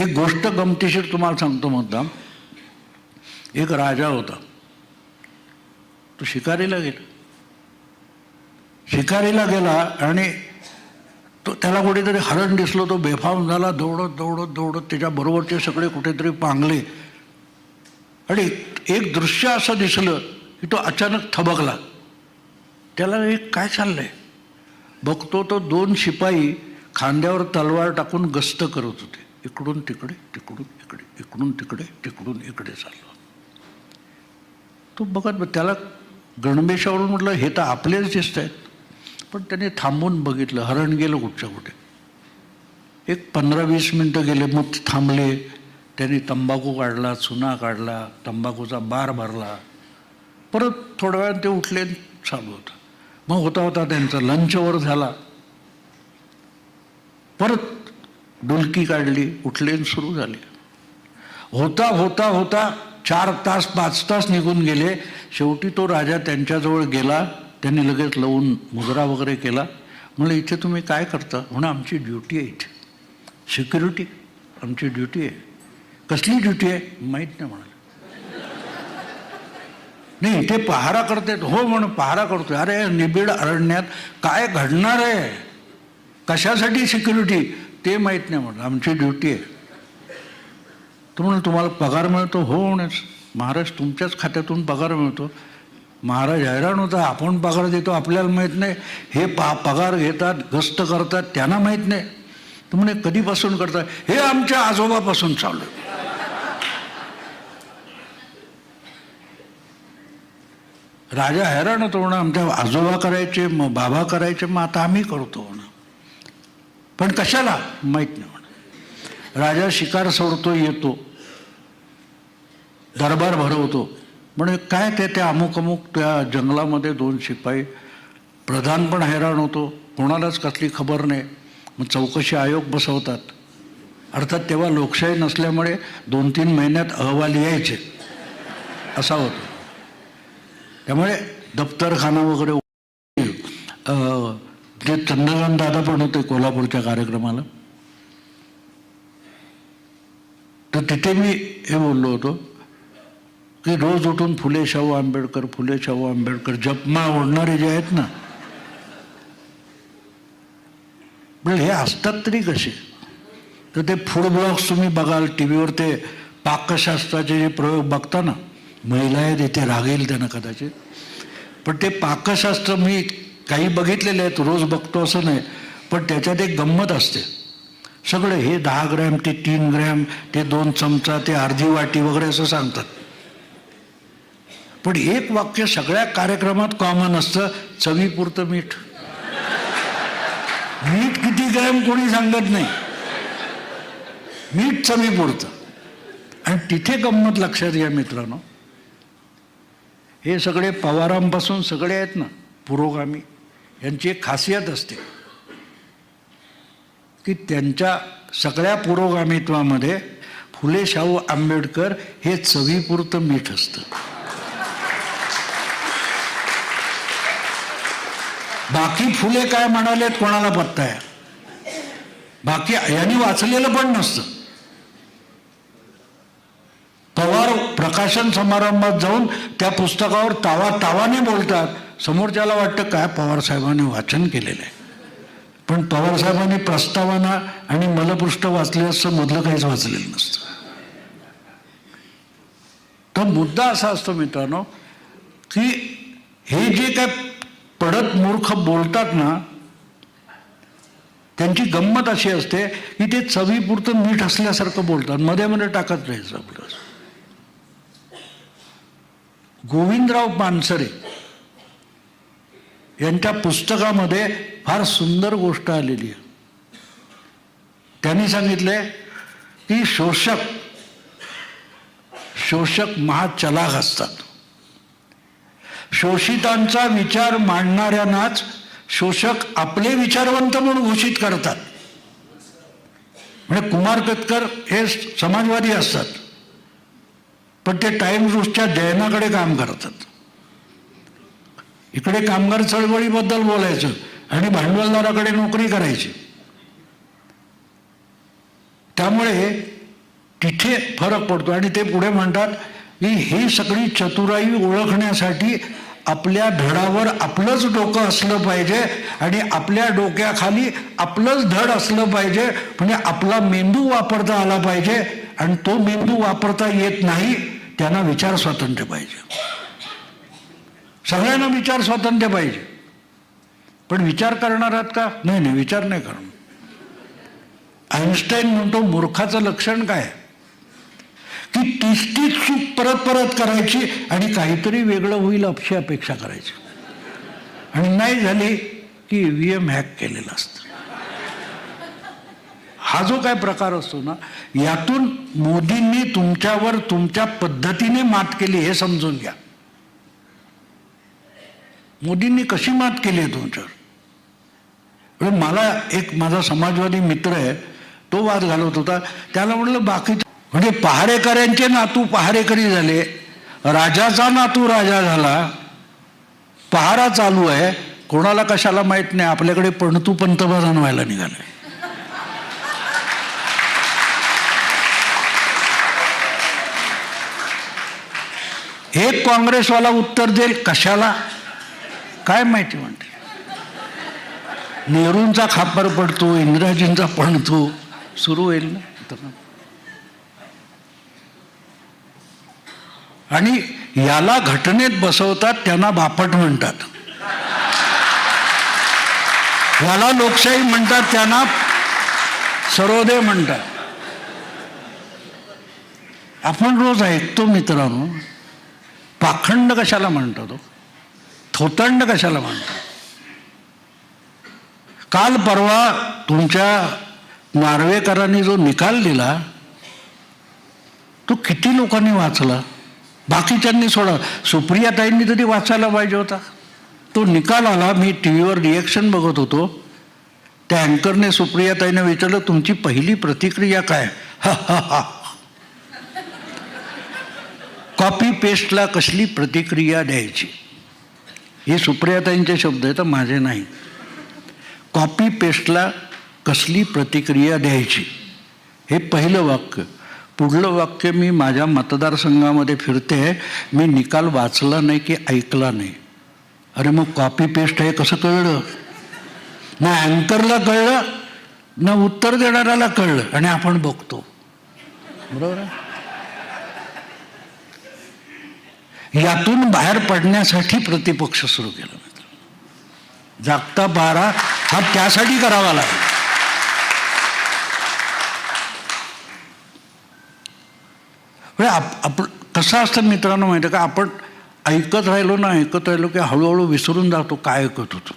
एक गोष्ट गमतीशीर तुम्हाला सांगतो मुद्दाम. एक राजा होता. तो शिकारीला गेला. शिकारीला गेला आणि तो त्याला कुठेतरी हरण दिसलो तो बेफाम झाला दौडत दौडत दौडत त्याच्याबरोबरचे सगळे कुठेतरी पांगले. आणि एक दृश्य असं दिसलं की तो अचानक थबकला. त्याला एक काय चाललंय? बघतो तो दोन शिपाई खांद्यावर तलवार टाकून गस्त करत होते. इकडून तिकडे तिकडून इकडे इकडून तिकडे तिकडून इकडे चाललो. तो बघत त्याला गणवेशावरून म्हटलं हे तर आपलेच दिसत आहेत पण त्याने थांबून बघितलं हरण गेलं कुठच्या कुठे. एक पंधरा वीस मिनटं गेले मग थांबले. त्यांनी तंबाखू काढला चुना काढला तंबाखूचा बार भरला. परत थोड्या वेळात ते उठले चालू होतं. मग होता होता त्यांचा लंचवर झाला. परत डुलकी काढली उठलेन सुरू झाले. होता होता होता चार तास पाच तास निघून गेले. शेवटी तो राजा त्यांच्याजवळ गेला त्यांनी लगेच लावून मुजरा वगैरे केला. म्हणलं इथे तुम्ही काय करता? म्हणून आमची ड्युटी आहे इथे. सिक्युरिटी आमची ड्युटी आहे. कसली ड्युटी आहे? माहीत नाही म्हणाले. नाही इथे पहारा करतायत हो म्हण पहारा करतोय. अरे निबिड अरण्यात काय घडणार आहे? कशासाठी सिक्युरिटी ते माहीत नाही म्हणलं आमची ड्युटी आहे. तर म्हणून तुम्हाला पगार मिळतो. हो म्हणेच महाराज तुमच्याच खात्यातून पगार मिळतो. महाराज हैराण होता. आपण पगार देतो आपल्याला माहीत नाही. हे पा पगार घेतात गस्त करतात त्यांना माहीत नाही. तर म्हणे कधीपासून करतात हे आमच्या आजोबापासून चालू आहे. राजा हैराण होतो म्हणा आमच्या आजोबा करायचे मग बाबा करायचे मग आता आम्ही करतो पण कशाला? माहीत नाही म्हणा. राजा शिकार सोडतो येतो. दरबार भरवतो. म्हणजे काय ते त्या अमुक अमुक त्या जंगलामध्ये दोन शिपाई. प्रधान पण हैराण होतो. कोणालाच कसली खबर नाही. मग चौकशी आयोग बसवतात. अर्थात तेव्हा लोकशाही नसल्यामुळे दोन तीन महिन्यात अहवाल यायचे. असा होतो. त्यामुळे दफ्तरखाना वगैरे ते जे चंद्रकांत दादा पण होते कोल्हापूरच्या कार्यक्रमाला. तर तिथे मी हे बोललो होतो की रोज उठून फुले शाहू आंबेडकर फुले शाहू आंबेडकर जपमा ओढणारे जे आहेत ना. पण हे असतात तरी कसे? तर ते फूड ब्लॉग्स तुम्ही बघाल टी व्हीवर ते पाकशास्त्राचे जे प्रयोग बघता ना महिला आहेत इथे रागेल त्यांना कदाचित. पण ते पाकशास्त्र मी काही बघितलेले आहेत रोज बघतो असं नाही पण त्याच्यात एक गंमत असते. सगळे हे दहा ग्रॅम ते तीन ग्रॅम ते दोन चमचा ते अर्धी वाटी वगैरे असं सांगतात. पण एक वाक्य सगळ्या कार्यक्रमात कॉमन असतं चवीपुरतं मीठ. मीठ किती ग्रॅम कोणी सांगत नाही. मीठ चवीपुरतं. आणि तिथे गंमत लक्षात घ्या मित्रांनो. हे सगळे पवारांपासून सगळे आहेत ना पुरोगामी. यांची एक खासियत असते की त्यांच्या सगळ्या पुरोगामित्वामध्ये फुले शाहू आंबेडकर हे चवीपुरतं मीठ असतं. बाकी फुले काय म्हणालेत कोणाला पत्ता आहे? बाकी यांनी वाचलेलं पण नसतं. पवार प्रकाशन समारंभात जाऊन त्या पुस्तकावर तावा तावाने बोलतात. समोरच्याला वाटतं काय पवार साहेबांनी वाचन केलेलं आहे. पण पवार साहेबांनी प्रस्तावना आणि मलपृष्ठ वाचले असं मधलं काहीच वाचलेलं नसतं. तर मुद्दा असा असतो मित्रांनो की हे जे काय पडत मूर्ख बोलतात ना त्यांची गंमत अशी असते की ते चवीपुरतं मीठ असल्यासारखं बोलतात. मध्ये मध्ये टाकत राहायचं आपलं गोविंदराव पानसरे यांच्या पुस्तकामध्ये फार सुंदर गोष्ट आलेली आहे. त्यांनी सांगितले की शोषक शोषक महाचलाख असतात. शोषितांचा विचार मांडणाऱ्यांनाच शोषक आपले विचारवंत म्हणून घोषित करतात. म्हणजे कुमार कतकर हे समाजवादी असतात पण ते टाइम रूसच्या जयनाकडे काम करतात. इकडे कामगार चळवळीबद्दल बोलायचं आणि भांडवलदाराकडे नोकरी करायची. त्यामुळे तिथे फरक पडतो आणि ते पुढे म्हणतात की ही सगळी चतुराई ओळखण्यासाठी आपल्या धडावर आपलंच डोकं असलं पाहिजे आणि आपल्या डोक्याखाली आपलंच धड असलं पाहिजे. म्हणजे आपला मेंदू वापरता आला पाहिजे आणि तो मेंदू वापरता येत नाही त्यांना विचार स्वातंत्र्य पाहिजे. सगळ्यांना विचार स्वातंत्र्य पाहिजे. पण विचार करणार आहात का? नाही नाही विचार नाही करणार. आईन्स्टाईन म्हणतो मूर्खाचं लक्षण काय? की तीच तीच चूक परत परत करायची आणि काहीतरी वेगळं होईल अशी अपेक्षा करायची. आणि नाही झाली की व्ही एम हॅक केलेलं असतं. हा जो काय प्रकार असतो ना यातून मोदींनी तुमच्यावर तुमच्या पद्धतीने मात केली हे समजून घ्या. मोदींनी कशी मात केली आहे तुमच्यावर? म्हणजे मला एक माझा समाजवादी मित्र आहे तो वाद घालत होता. त्याला म्हटलं बाकी म्हणजे पहारेकऱ्यांचे नातू पहारेकरी झाले राजाचा नातू राजा झाला पहारा चालू आहे. कोणाला कशाला माहीत नाही आपल्याकडे पणतू पंतप्रधान व्हायला निघाले. एक काँग्रेसवाला उत्तर देईल कशाला? काय माहिती म्हणते? नेहरूंचा खापर पडतो इंदिराजींचा पडतो सुरू होईल ना? आणि याला घटनेत बसवतात त्यांना बापट म्हणतात. याला लोकशाही म्हणतात त्यांना सरोदे म्हणतात. आपण रोज ऐकतो मित्रांनो. पाखंड कशाला म्हणतो हो? तो थोतंड कशाला म्हणतो काल परवा तुमच्या नार्वेकरांनी जो निकाल दिला तो किती लोकांनी वाचला? बाकीच्यांनी सोडा. सुप्रियाताईंनी तरी वाचायला पाहिजे होता. तो निकाल आला मी टी व्हीवर रिॲक्शन बघत होतो. त्या अँकरने सुप्रियाताईने विचारलं तुमची पहिली प्रतिक्रिया काय? हा हा हा. कॉपी पेस्टला कसली प्रतिक्रिया द्यायची? हे सुप्रियाताईंचे शब्द आहेत तर माझे नाही. कॉपी पेस्टला कसली प्रतिक्रिया द्यायची? हे पहिलं वाक्य. पुढलं वाक्य मी माझ्या मतदारसंघामध्ये फिरते मी निकाल वाचला नाही की ऐकला नाही. अरे मग कॉपी पेस्ट हे कसं कळलं? ना अँकरला कळलं ना उत्तर देणाऱ्याला कळलं आणि आपण बघतो. बरोबर आहे? यातून बाहेर पडण्यासाठी प्रतिपक्ष सुरू केला. जागता बारा हा त्यासाठी करावा लागेल. म्हणजे आप आपण कसं असतं मित्रांनो माहिती आहे का? आपण ऐकत राहिलो ना ऐकत राहिलो की हळूहळू विसरून जातो काय ऐकत होतो.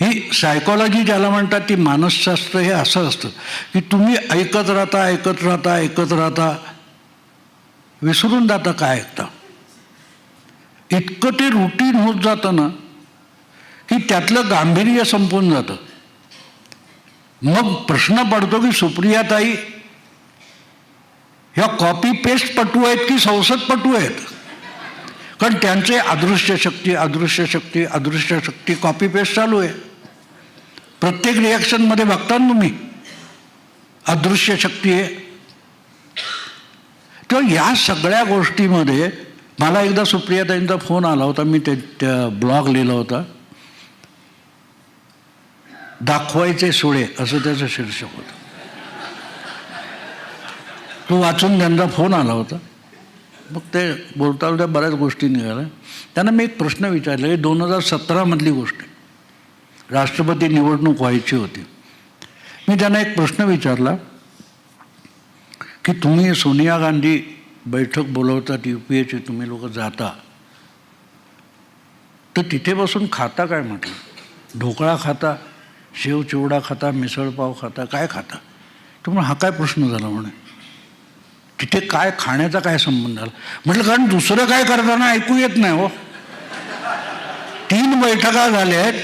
ही सायकॉलॉजी ज्याला म्हणतात ती मानसशास्त्र हे असं असतं की तुम्ही ऐकत राहता ऐकत राहता ऐकत राहता विसरून जाता काय ऐकता इतकं ते रुटीन होत जातं ना की त्यातलं गांभीर्य संपून जातं. मग प्रश्न पडतो की सुप्रियाताई ह्या कॉपी पेस्ट पटू आहेत की संसद पटू आहेत? कारण त्यांचे अदृश्य शक्ती अदृश्य शक्ती अदृश्य शक्ती कॉपी पेस्ट चालू आहे. प्रत्येक रिॲक्शनमध्ये बघता तुम्ही अदृश्य शक्ती आहे. तर या सगळ्या गोष्टीमध्ये मला एकदा सुप्रियाताईंचा फोन आला होता मी ते त्या ब्लॉग लिहिला होता. दाखवायचे सुळे असं त्याचं शीर्षक होतं. तो वाचून त्यांचा फोन आला होता. मग ते बोलता बोलता बऱ्याच गोष्टी निघाल्या. त्यांना मी एक प्रश्न विचारला की दोन हजार सतरामधली गोष्ट राष्ट्रपती निवडणूक व्हायची होती. मी त्यांना एक प्रश्न विचारला की तुम्ही सोनिया गांधी बैठक बोलवतात यू पी एची तुम्ही लोक जाता. तर तिथे बसून खाता काय म्हटलं? ढोकळा खाता शेव चिवडा खाता मिसळपाव खाता काय खाता? तुम्हाला हा काय प्रश्न झाला म्हणे? तिथे काय खाण्याचा काय संबंध झाला? म्हटलं कारण दुसरं काय करताना ऐकू येत नाही हो. तीन बैठका झाल्या आहेत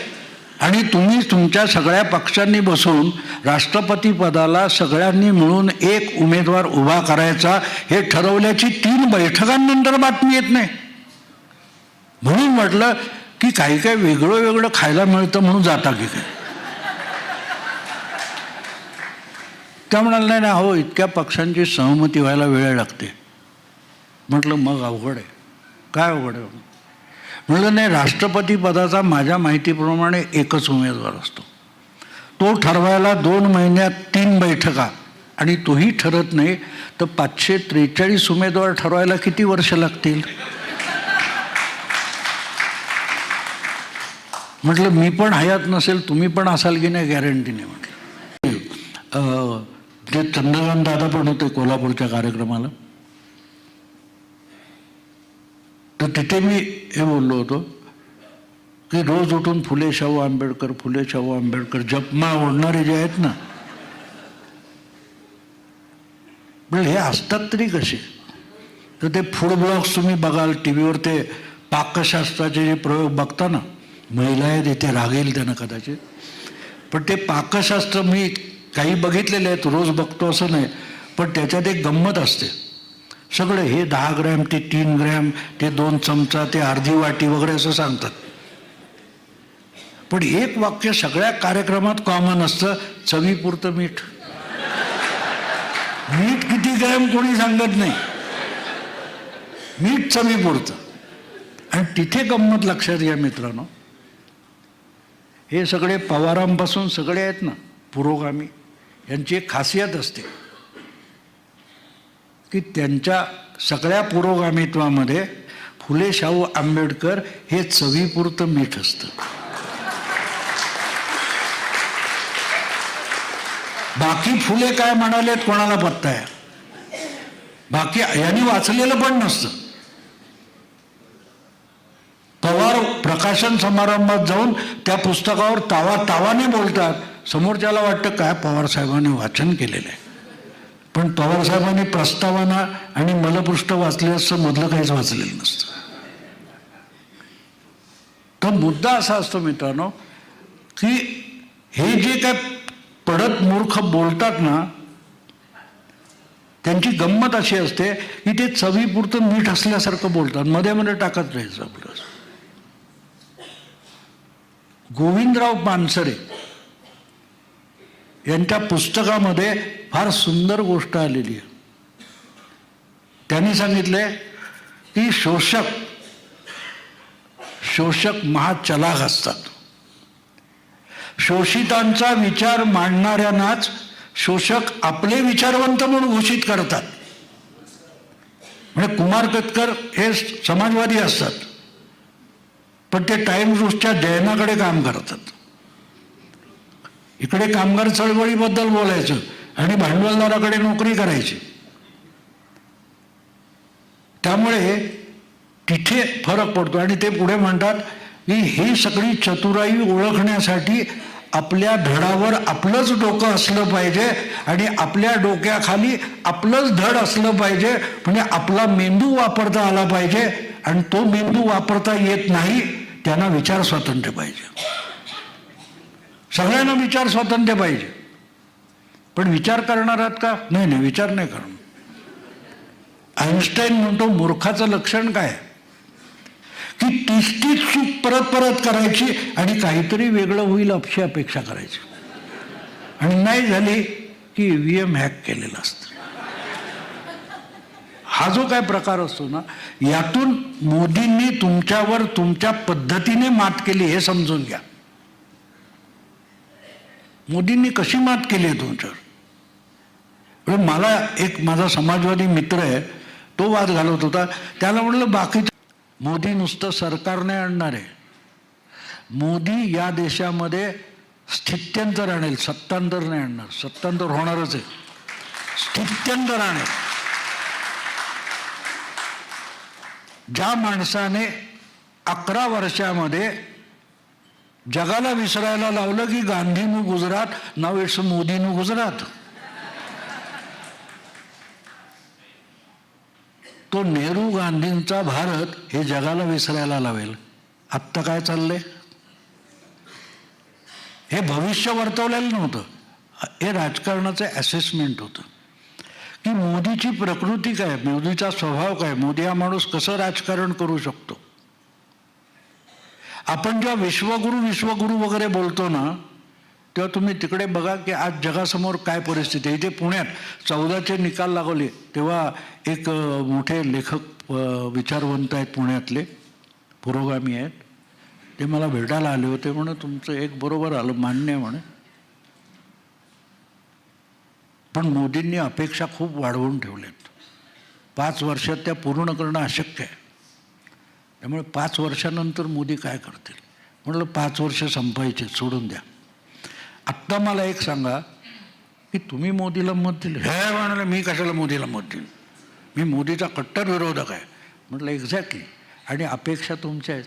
आणि तुम्ही तुमच्या सगळ्या पक्षांनी बसून राष्ट्रपती पदाला सगळ्यांनी मिळून एक उमेदवार उभा करायचा हे ठरवल्याची तीन बैठकांनंतर बातमी येत नाही. म्हणून म्हटलं की काही काही वेगळं वेगळं खायला मिळतं म्हणून जाता की काय? त्या म्हणाल नाही नाही हो इतक्या पक्षांची सहमती व्हायला वेळ लागते. म्हटलं मग अवघड आहे. काय अवघड आहे? म्हणलं नाही राष्ट्रपती पदाचा माझ्या माहितीप्रमाणे एकच उमेदवार असतो. तो ठरवायला दोन महिन्यात तीन बैठका. आणि तोही ठरत नाही तर पाचशे त्रेचाळीस उमेदवार ठरवायला किती वर्ष लागतील? म्हटलं मी पण हयात नसेल तुम्ही पण असाल की नाही गॅरंटी नाही म्हटलं. ते चंद्रकांत दादा पण होते कोल्हापूरच्या कार्यक्रमाला तर तिथे मी हे बोललो होतो की रोज उठून फुले शाहू आंबेडकर फुले शाहू आंबेडकर जपमा ओढणारे जे आहेत ना. म्हणजे हे असतात तरी कसे? तर ते फूड ब्लॉग्स तुम्ही बघाल टी व्हीवर ते पाकशास्त्राचे जे प्रयोग बघता ना महिला आहेत इथे रागेल त्यांना कदाचित. पण ते पाकशास्त्र मी काही बघितलेले आहेत रोज बघतो असं नाही पण त्याच्यात एक गंमत असते. सगळं हे दहा ग्रॅम ते तीन ग्रॅम ते दोन चमचा ते अर्धी वाटी वगैरे असं सांगतात. पण एक वाक्य सगळ्या कार्यक्रमात कॉमन असतं चवीपुरतं मीठ. मीठ किती ग्रॅम कोणी सांगत नाही. मीठ चवीपुरतं आणि तिथे गंमत लक्षात घ्या मित्रांनो. हे सगळे पवारांपासून सगळे आहेत ना पुरोगामी. यांची एक खासियत असते. की त्यांच्या सगळ्या पुरोगामित्वामध्ये फुले शाहू आंबेडकर हे चवीपुरतं मीठ असतं. बाकी फुले काय म्हणालेत कोणाला पत्ता आहे बाकी यांनी वाचलेलं पण नसतं. पवार प्रकाशन समारंभात जाऊन त्या पुस्तकावर तावा तावाने बोलतात. समोरच्याला वाटतं काय पवार साहेबांनी वाचन केलेलं आहे? पण पवार साहेबांनी प्रस्तावना आणि मलपृष्ठ वाचले असं मधलं काहीच वाचलेलं नसतं. तर मुद्दा असा असतो मित्रांनो की हे जे काय पडत मूर्ख बोलतात ना त्यांची गंमत अशी असते की ते चवीपुरतं मीठ असल्यासारखं बोलतात. मध्ये मध्ये टाकत राहायचं आपलं. गोविंदराव पानसरे यांच्या पुस्तकामध्ये फार सुंदर गोष्ट आलेली आहे. त्यांनी सांगितले की शोषक शोषक महाचलाक असतात. शोषितांचा विचार मांडणाऱ्यांनाच शोषक आपले विचारवंत म्हणून घोषित करतात. म्हणजे कुमार कतकर हे समाजवादी असतात. पण ते टाइम न्यूजच्या जयनाकडे काम करतात. इकडे कामगार चळवळीबद्दल बोलायचं आणि भांडवलदाराकडे नोकरी करायची. त्यामुळे तिथे फरक पडतो आणि ते पुढे म्हणतात की ही सगळी चतुराई ओळखण्यासाठी आपल्या धडावर आपलंच डोकं असलं पाहिजे आणि आपल्या डोक्याखाली आपलंच धड असलं पाहिजे. म्हणजे आपला मेंदू वापरता आला पाहिजे आणि तो मेंदू वापरता येत नाही त्यांना विचार स्वातंत्र्य पाहिजे. सगळ्यांना विचार स्वातंत्र्य पाहिजे. पण विचार करणार आहात का? नाही नाही विचार नाही करणार. आईन्स्टाईन म्हणतो मूर्खाचं लक्षण काय? की तीच तीच चूक परत परत करायची आणि काहीतरी वेगळं होईल अशी अपेक्षा करायची. आणि नाही झाली की ईव्हीएम हॅक केलेलं असतं. हा जो काय प्रकार असतो ना यातून मोदींनी तुमच्यावर तुमच्या पद्धतीने मात केली हे समजून घ्या. मोदींनी कशी मात केली आहे तुमच्यावर म्हणजे मला एक माझा समाजवादी मित्र आहे तो वाद घालत होता. त्याला म्हटलं बाकी मोदी नुसतं सरकारने आणणार आहे. मोदी या देशामध्ये स्थित्यंतर आणेल सत्तांतर नाही आणणार. सत्तांतर होणारच आहे. स्थित्यंतर आणेल. ज्या माणसाने अकरा वर्षामध्ये जगाला विसरायला लावलं की गांधीनु गुजरात नाव इट्स मोदीनु गुजरात तो नेहरू गांधींचा भारत हे जगाला विसरायला लावेल आत्ता काय चाललंय हे भविष्य वर्तवलेलं नव्हतं हे राजकारणाचं असेसमेंट होतं की मोदीची प्रकृती काय मोदीचा स्वभाव काय मोदी हा माणूस कसं राजकारण करू शकतो आपण जेव्हा विश्वगुरु विश्वगुरु वगैरे बोलतो ना तेव्हा तुम्ही तिकडे बघा की आज जगासमोर काय परिस्थिती आहे. इथे पुण्यात चौदाचे निकाल लागवले तेव्हा एक मोठे लेखक विचारवंत आहेत पुण्यातले पुरोगामी आहेत. ते मला भेटायला आले होते म्हणे तुमचं एक बरोबर आलं मान्य आहे म्हणे. पण मोदींनी अपेक्षा खूप वाढवून ठेवल्यात. पाच वर्षात त्या पूर्ण करणं अशक्य आहे. त्यामुळे पाच वर्षानंतर मोदी काय करतील? म्हटलं पाच वर्ष संपायचे सोडून द्या. आत्ता मला एक सांगा की तुम्ही मोदीला मत दिलं? हे म्हणाले मी कशाला मोदीला मत देईन? मी मोदीचा कट्टर विरोधक आहे. म्हटलं एक्झॅक्टली आणि अपेक्षा तुमच्या आहेत.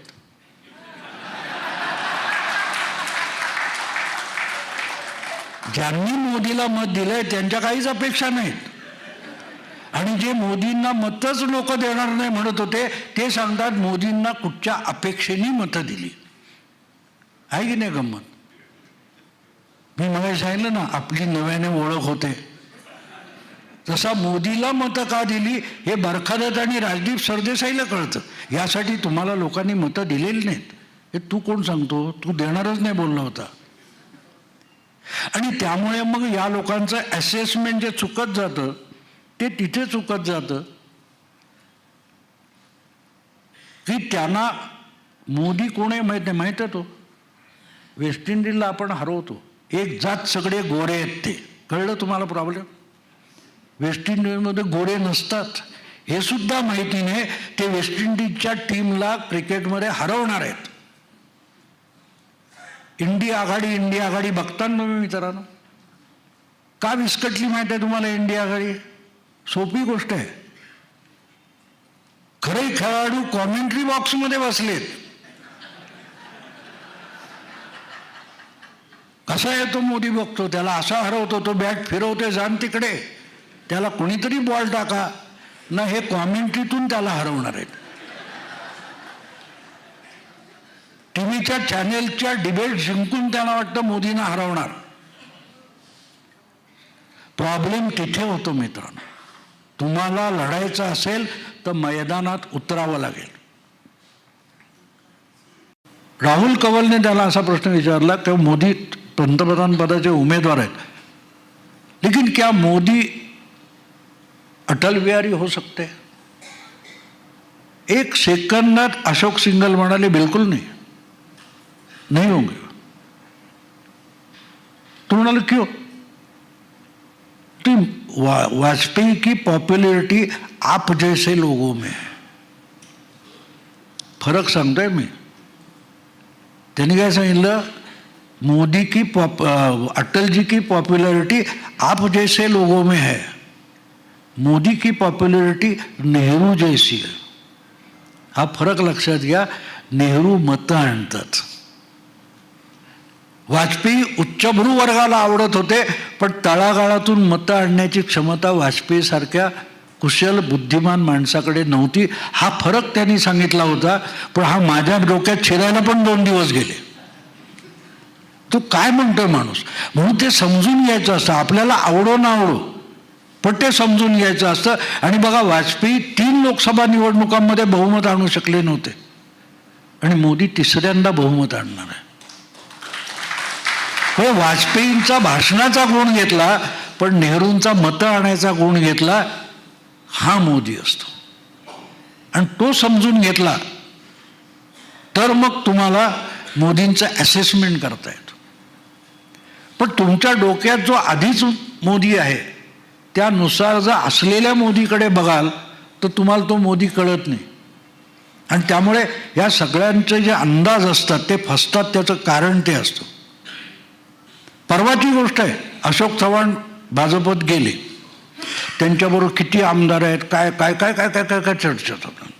ज्यांनी मोदीला मत दिलं आहे त्यांच्या काहीच अपेक्षा नाहीत. आणि जे मोदींना मतच लोक देणार नाही म्हणत होते ते सांगतात मोदींना कुठच्या अपेक्षेने मतं दिली. आहे की नाही गंमत? मी मला सांगितलं ना आपली नव्याने ओळख होते. तसा मोदीला मतं का दिली हे बरखादत आणि राजदीप सरदेसाईला कळतं. यासाठी तुम्हाला लोकांनी मतं दिलेली नाहीत. हे तू कोण सांगतो? तू देणारच नाही बोलला होता. आणि त्यामुळे मग या लोकांचं असेसमेंट जे चुकत जातं ते तिथे चुकत जातं. की त्यांना मोदी कोण आहे माहीत नाही माहीत आहे तो? वेस्ट इंडिजला आपण हरवतो. एक जात सगळे गोरे आहेत ते. कळलं तुम्हाला प्रॉब्लेम वेस्ट इंडिजमध्ये गोरे नसतात. हे सुद्धा माहिती नाही ते वेस्ट इंडिजच्या टीमला क्रिकेटमध्ये हरवणार आहेत. इंडिया आघाडी इंडिया आघाडी बघताना तुम्ही मित्रांनो का विस्कटली माहिती आहे तुम्हाला इंडिया आघाडी? सोपी गोष्ट आहे. खरे खेळाडू कॉमेंट्री बॉक्समध्ये बसलेत. कसा येतो मोदी बघतो? त्याला असा हरवतो तो बॅट फिरवते जाण तिकडे. त्याला कोणीतरी बॉल टाका. ना हे कॉमेंट्रीतून त्याला हरवणार आहेत. टीव्हीच्या चॅनेलच्या डिबेट जिंकून त्यांना वाटतं मोदींना हरवणार. प्रॉब्लेम तिथे होतो मित्रांनो. तुम्हाला लढायचं असेल तर मैदानात उतरावं लागेल. राहुल कवलने त्याला असा प्रश्न विचारला की मोदी पंतप्रधान पदाचे उमेदवार आहेत. लेकिन क्या मोदी अटल बिहारी हो सकते? एक सेकंदात अशोक सिंगल म्हणाले बिलकुल नाही. नहीं होंगे तो म्हणाले क्यों? वाजपेयी की पॉप्युलरिटी आप जैसे लोगों में है। फरक सांगतोय मी? काय सांगितलं मोदी की अटल जी की पॉप्युलरिटी आप जैसे लोगों में है। मोदी की पॉप्युलरिटी नेहरू जैसी है। हा फरक लक्षात घ्या नेहरू मतं आणतात वाजपेयी उच्चभ्रू वर्गाला आवडत होते पण तळागाळातून मतं आणण्याची क्षमता वाजपेयीसारख्या कुशल बुद्धिमान माणसाकडे नव्हती. हा फरक त्यांनी सांगितला होता पण हा माझ्या डोक्यात शिरायला पण दोन दिवस गेले. तो काय म्हणतोय माणूस? म्हणून ते समजून घ्यायचं असतं. आपल्याला आवडो ना आवडो पण ते समजून घ्यायचं असतं. आणि बघा वाजपेयी तीन लोकसभा निवडणुकांमध्ये बहुमत आणू शकले नव्हते. आणि मोदी तिसऱ्यांदा बहुमत आणणार आहे. हो वाजपेयींचा भाषणाचा गुण घेतला पण नेहरूंचा मतं आणायचा गुण घेतला हा मोदी असतो. आणि तो समजून घेतला तर मग तुम्हाला मोदींचं ॲसेसमेंट करता येतं. पण तुमच्या डोक्यात जो आधीच मोदी आहे त्यानुसार जर असलेल्या मोदीकडे बघाल तर तुम्हाला तो मोदी कळत नाही. आणि त्यामुळे या सगळ्यांचे जे अंदाज असतात ते फसतात त्याचं कारण ते असतं. परवाची गोष्ट आहे. अशोक चव्हाण भाजपत गेले. त्यांच्याबरोबर किती आमदार आहेत काय काय काय काय काय काय काय चर्चा होतात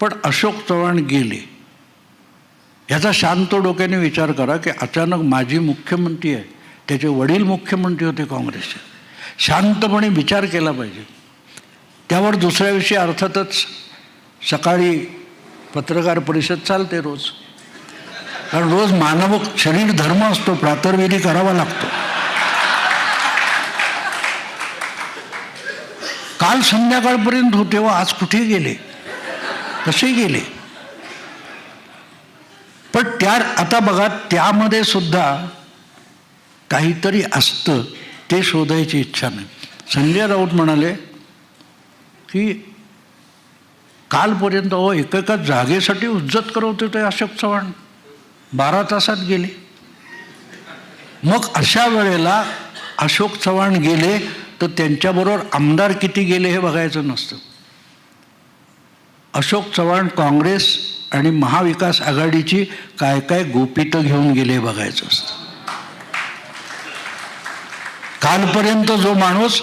पण अशोक चव्हाण गेले. याचा शांत डोक्याने विचार करा की अचानक माजी मुख्यमंत्री आहे त्याचे वडील मुख्यमंत्री होते काँग्रेसचे. शांतपणे विचार केला पाहिजे. त्यावर दुसऱ्या दिवशी अर्थातच सकाळी पत्रकार परिषद चालते रोज. कारण रोज मानव शरीर धर्म असतो प्रातर्वेदी करावा लागतो. काल संध्याकाळपर्यंत होते व आज कुठे गेले? कसे गेले? पण पण त्या आता बघा त्यामध्ये सुद्धा काहीतरी असतं ते शोधायची इच्छा नाही. संजय राऊत म्हणाले की कालपर्यंत अहो एकेका जागेसाठी उज्जत करवते ते अशोक चव्हाण. बारा तासात गेले. मग अशा वेळेला अशोक चव्हाण गेले तर त्यांच्याबरोबर आमदार किती गेले हे बघायचं नसतं. अशोक चव्हाण काँग्रेस आणि महाविकास आघाडीची काय काय गोपितं घेऊन गेले हे बघायचं असतं. कालपर्यंत जो माणूस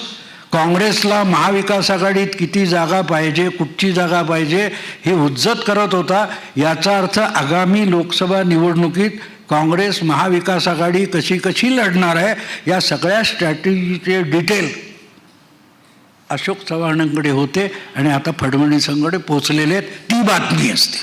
काँग्रेसला महाविकास आघाडीत किती जागा पाहिजे कुठची जागा पाहिजे ही उज्जत करत होता. याचा अर्थ आगामी लोकसभा निवडणुकीत काँग्रेस महाविकास आघाडी कशी कशी लढणार आहे या सगळ्या स्ट्रॅटेजीचे डिटेल अशोक चव्हाणांकडे होते आणि आता फडणवीसांकडे पोचलेले आहेत. ती बातमी असते.